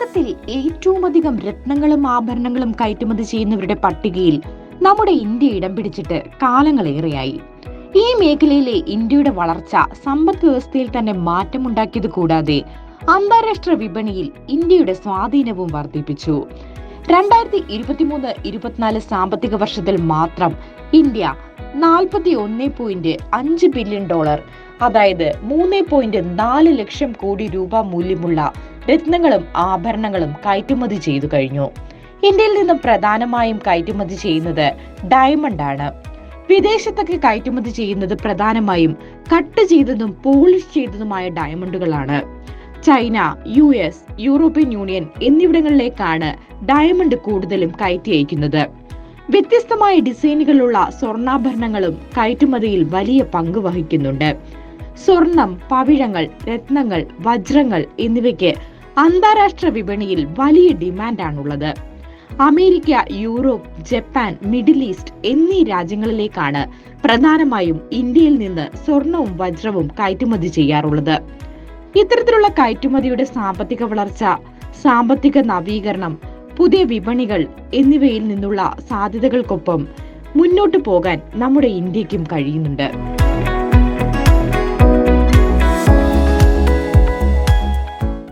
ലോകത്തിൽ ഏറ്റവും അധികം രത്നങ്ങളും ആഭരണങ്ങളും കയറ്റുമതി ചെയ്യുന്നവരുടെ പട്ടികയിൽ നമ്മുടെ ഇന്ത്യ ഇടം പിടിച്ചിട്ട് കാലങ്ങളേറെയായി. ഈ മേഖലയിലെ ഇന്ത്യയുടെ വളർച്ച സമ്പദ് വ്യവസ്ഥയിൽ തന്നെ മാറ്റമുണ്ടാക്കിയത് കൂടാതെ അന്താരാഷ്ട്ര വിപണിയിൽ ഇന്ത്യയുടെ സ്വാധീനവും വർദ്ധിപ്പിച്ചു. രണ്ടായിരത്തി ഇരുപത്തിമൂന്ന് ഇരുപത്തിനാല് സാമ്പത്തിക വർഷത്തിൽ മാത്രം ഇന്ത്യ നാൽപ്പത്തി ഒന്ന് പോയിന്റ് അഞ്ച് ബില്യൺ ഡോളർ അതായത് മൂന്ന് പോയിന്റ് നാല് ലക്ഷം കോടി രൂപ മൂല്യമുള്ള രത്നങ്ങളും ആഭരണങ്ങളും കയറ്റുമതി ചെയ്തു കഴിഞ്ഞു. ഇന്ത്യയിൽ നിന്നും പ്രധാനമായും കയറ്റുമതി ചെയ്യുന്നത് ഡയമണ്ട് ആണ്. വിദേശത്തൊക്കെ കയറ്റുമതി ചെയ്യുന്നത് പ്രധാനമായും കട്ട് ചെയ്തതും പോളിഷ് ചെയ്തതുമായ ഡയമണ്ടുകളാണ് China U S European union എന്നിവിടങ്ങളിലേക്കാണ് diamond കൂടുതലും കയറ്റി അയക്കുന്നത്. വ്യത്യസ്തമായ ഡിസൈനുകളുള്ള സ്വർണാഭരണങ്ങളും കയറ്റുമതിയിൽ വലിയ പങ്ക് വഹിക്കുന്നുണ്ട്. സ്വർണം പവിഴങ്ങൾ രത്നങ്ങൾ വജ്രങ്ങൾ എന്നിവയ്ക്ക് അന്താരാഷ്ട്ര വിപണിയിൽ വലിയ ഡിമാൻഡാണുള്ളത്. America Europe Japan Middle East എന്നീ രാജ്യങ്ങളിലേക്കാണ് പ്രധാനമായും ഇന്ത്യയിൽ നിന്ന് സ്വർണവും വജ്രവും കയറ്റുമതി ചെയ്യാറുള്ളത്. ഇത്തരത്തിലുള്ള കയറ്റുമതിയുടെ സാമ്പത്തിക വളർച്ച സാമ്പത്തിക നവീകരണം പുതിയ വിപണികൾ എന്നിവയിൽ നിന്നുള്ള സാധ്യതകൾക്കൊപ്പം മുന്നോട്ടു പോകാൻ നമ്മുടെ ഇന്ത്യക്കും കഴിയുന്നുണ്ട്.